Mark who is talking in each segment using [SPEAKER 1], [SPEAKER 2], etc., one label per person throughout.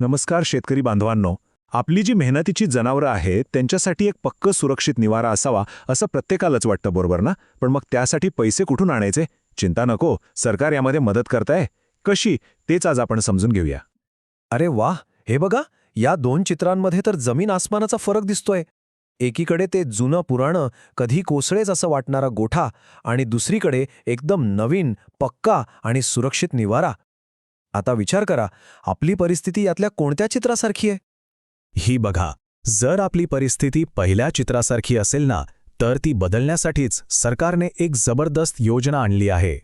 [SPEAKER 1] नमस्कार शेतकरी बांधवांनो. आपली जी मेहनतीची जनावरं आहेत त्यांच्यासाठी एक पक्क सुरक्षित निवारा असावा असं प्रत्येकालाच वाटतं बरोबर ना? पण मग त्यासाठी पैसे कुठून आणायचे? चिंता नको सरकार यामध्ये मदत करताय. कशी? तेच आज आपण समजून घेऊया.
[SPEAKER 2] अरे वा हे बघा या दोन चित्रांमध्ये तर जमीन आसमानाचा फरक दिसतोय. एकीकडे ते जुनं पुराणं कधी कोसळेच असं वाटणारा गोठा आणि दुसरीकडे एकदम नवीन पक्का आणि सुरक्षित निवारा. आता विचार करा आपली परिस्थिती यातल्या कोणत्या चित्रासारखी आहे?
[SPEAKER 3] ही बघा जर आपली परिस्थिती पहिल्या चित्रासारखी असेल ना तर ती बदलण्यासाठीच सरकारने एक जबरदस्त योजना आणली आहे.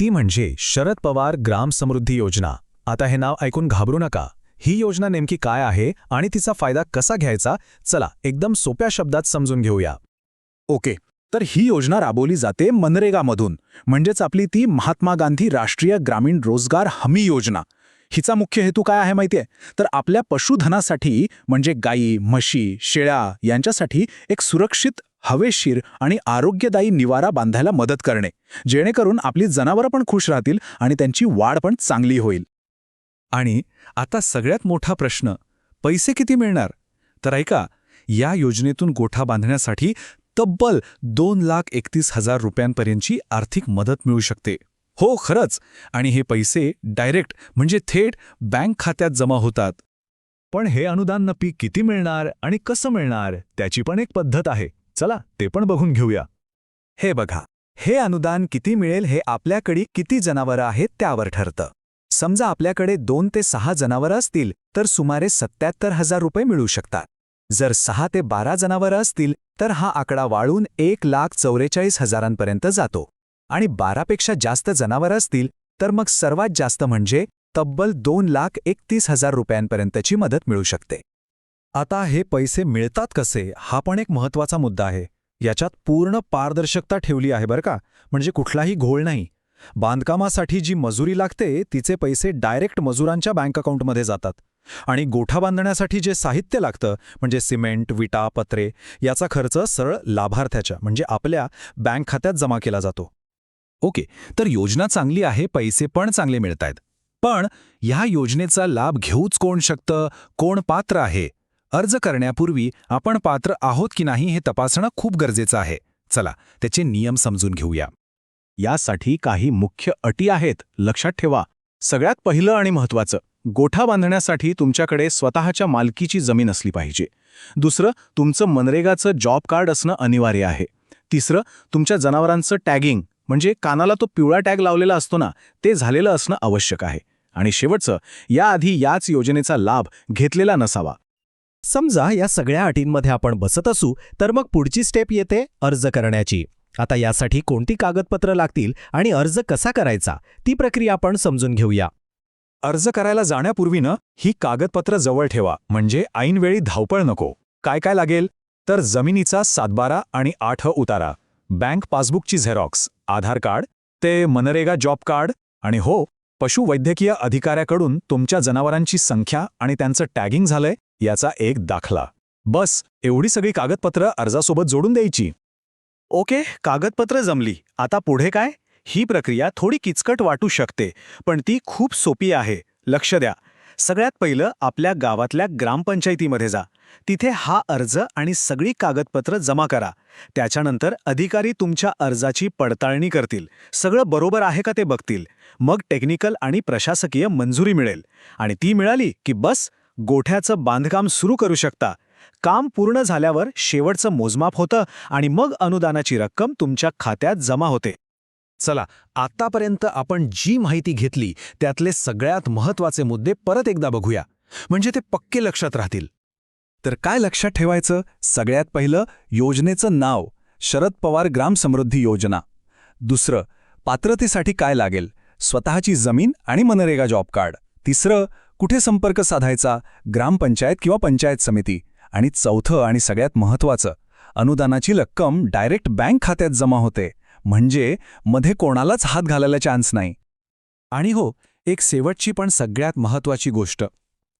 [SPEAKER 3] ती म्हणजे शरद पवार ग्राम समृद्धी योजना. आता हे नाव ऐकून घाबरू नका. ही योजना नेमकी काय आहे आणि तिचा फायदा कसा घ्यायचा? चला एकदम सोप्या शब्दात समजून घेऊया.
[SPEAKER 4] ओके तर ही योजना राबवली जाते मनरेगामधून. म्हणजेच आपली ती महात्मा गांधी राष्ट्रीय ग्रामीण रोजगार हमी योजना. हिचा मुख्य हेतू काय आहे माहितीये? तर आपल्या पशुधनासाठी म्हणजे गायी म्हशी शेळ्या यांच्यासाठी एक सुरक्षित हवेशीर आणि आरोग्यदायी निवारा बांधायला मदत करणे. जेणेकरून आपली जनावरं पण खुश राहतील आणि त्यांची वाढ पण चांगली होईल.
[SPEAKER 5] आणि आता सगळ्यात मोठा प्रश्न पैसे किती मिळणार? तर ऐका या योजनेतून गोठा बांधण्यासाठी तब्बल दोन लाख एकतीस हजार रुपयांपर्यंतची आर्थिक मदत मिळू शकते. हो खरंच. आणि हे पैसे डायरेक्ट म्हणजे थेट बँक खात्यात जमा होतात.
[SPEAKER 3] पण हे अनुदान नपी किती मिळणार आणि कसं मिळणार त्याची पण एक पद्धत आहे. चला ते पण बघून घेऊया.
[SPEAKER 2] हे बघा हे अनुदान किती मिळेल हे आपल्याकडे किती जनावरं आहेत त्यावर ठरतं. समजा आपल्याकडे दोन ते सहा जनावरं असतील तर सुमारे सत्याहत्तर हजार रुपये मिळू शकतात. जर सहा ते बारा जनावरं असतील तर हा आकडा वाळून एक लाख चौवेचाळीस हजारांपर्यंत जातो. आणि बारापेक्षा जास्त जनावरं असतील तर मग सर्वात जास्त म्हणजे तब्बल दोन लाख एकतीस हजार रुपयांपर्यंतची मदत मिळू शकते.
[SPEAKER 5] आता हे पैसे मिळतात कसे हा पण एक महत्त्वाचा मुद्दा आहे. याच्यात पूर्ण पारदर्शकता ठेवली आहे बरं का म्हणजे कुठलाही घोळ नाही. बांधकामासाठी जी मजुरी लागते तिचे पैसे डायरेक्ट मजुरांच्या बँक अकाउंटमध्ये जातात. आणि गोठा बांधण्यासाठी जे साहित्य लागतं म्हणजे सिमेंट विटा पत्रे याचा खर्च सरळ लाभार्थ्याच्या म्हणजे आपल्या बँक खात्यात जमा केला जातो. ओके तर योजना चांगली आहे पैसे पण चांगले मिळत आहेत पण ह्या योजनेचा लाभ घेऊच कोण शकतं? कोण पात्र आहे? अर्ज करण्यापूर्वी आपण पात्र आहोत की नाही हे तपासणं खूप गरजेचं आहे. चला त्याचे नियम समजून घेऊया.
[SPEAKER 1] यासाठी काही मुख्य अटी आहेत. लक्षात ठेवा सगळ्यात पहिलं आणि महत्त्वाचं गोठा बांधण्यासाठी तुमच्याकडे स्वतःच्या मालकीची जमीन असली पाहिजे. दुसरं तुमचं मनरेगाचं जॉब कार्ड असणं अनिवार्य आहे. तिसरं तुमच्या जनावरांचं टॅगिंग म्हणजे कानाला तो पिवळा टॅग लावलेला असतो ना ते झालेलं असणं आवश्यक आहे. आणि शेवटचं याआधी याच योजनेचा लाभ घेतलेला नसावा.
[SPEAKER 2] समजा या सगळ्या अटींमध्ये आपण बसत असू तर मग पुढची स्टेप येते अर्ज करण्याची. आता यासाठी कोणती कागदपत्र लागतील आणि अर्ज कसा करायचा ती प्रक्रिया आपण समजून घेऊया.
[SPEAKER 5] अर्ज करायला जाण्यापूर्वीनं ही कागदपत्र जवळ ठेवा म्हणजे ऐनवेळी धावपळ नको. काय काय लागेल? तर जमिनीचा सातबारा आणि आठ उतारा बँक पासबुकची झेरॉक्स आधार कार्ड ते मनरेगा जॉब कार्ड आणि हो पशुवैद्यकीय अधिकाऱ्याकडून तुमच्या जनावरांची संख्या आणि त्यांचं टॅगिंग झालंय याचा एक दाखला. बस एवढी सगळी कागदपत्र अर्जासोबत जोडून द्यायची.
[SPEAKER 4] ओके कागदपत्र जमली. आता पुढे काय? ही प्रक्रिया थोडी किचकट वाटू शकते पण ती खूप सोपी आहे. लक्ष द्या. सगळ्यात पहिलं आपल्या गावातल्या ग्रामपंचायतीमध्ये जा. तिथे हा अर्ज आणि सगळी कागदपत्र जमा करा. त्याच्यानंतर अधिकारी तुमच्या अर्जाची पडताळणी करतील. सगळं बरोबर आहे का ते बघतील. मग टेक्निकल आणि प्रशासकीय मंजुरी मिळेल. आणि ती मिळाली की बस गोठ्याचं बांधकाम सुरू करू शकता. काम पूर्ण झाल्यावर शेवटचं मोजमाप होतं आणि मग अनुदानाची रक्कम तुमच्या खात्यात जमा होते.
[SPEAKER 5] चला आतापर्यंत आपण जी माहिती घेतली त्यातले सगळ्यात महत्त्वाचे मुद्दे परत एकदा बघूया. म्हणजे ते पक्के लक्षात राहतील. तर काय लक्षात ठेवायचं? सगळ्यात पहिलं योजनेचं नाव शरद पवार ग्राम समृद्धी योजना. दुसरं पात्रतेसाठी काय लागेल? स्वतःची जमीन आणि मनरेगा जॉब कार्ड. तिसरं कुठे संपर्क साधायचा? ग्रामपंचायत किंवा पंचायत समिती. आणि चौथं आणि सगळ्यात महत्वाचं अनुदानाची रक्कम डायरेक्ट बँक खात्यात जमा होते. म्हणजे मध्ये कोणालाच हात घालायला चान्स नाही. आणि हो एक शेवटची पण सगळ्यात महत्वाची गोष्ट.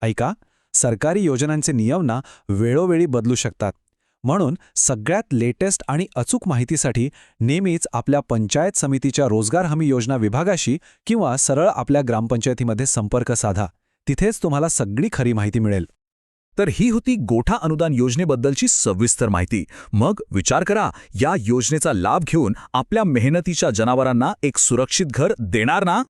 [SPEAKER 5] ऐका सरकारी योजनांचे नियम ना वेळोवेळी बदलू शकतात. म्हणून सगळ्यात लेटेस्ट आणि अचूक माहितीसाठी नेहमीच आपल्या पंचायत समितीच्या रोजगार हमी योजना विभागाशी किंवा सरळ आपल्या ग्रामपंचायतीमध्ये संपर्क साधा. तिथेच तुम्हाला सगळी खरी माहिती मिळेल.
[SPEAKER 3] तर ही होती गोठा अनुदान योजनेबद्दलची सविस्तर माहिती. मग विचार करा या योजनेचा लाभ घेऊन आपल्या मेहनतीच्या जनावरांना एक सुरक्षित घर देणार ना?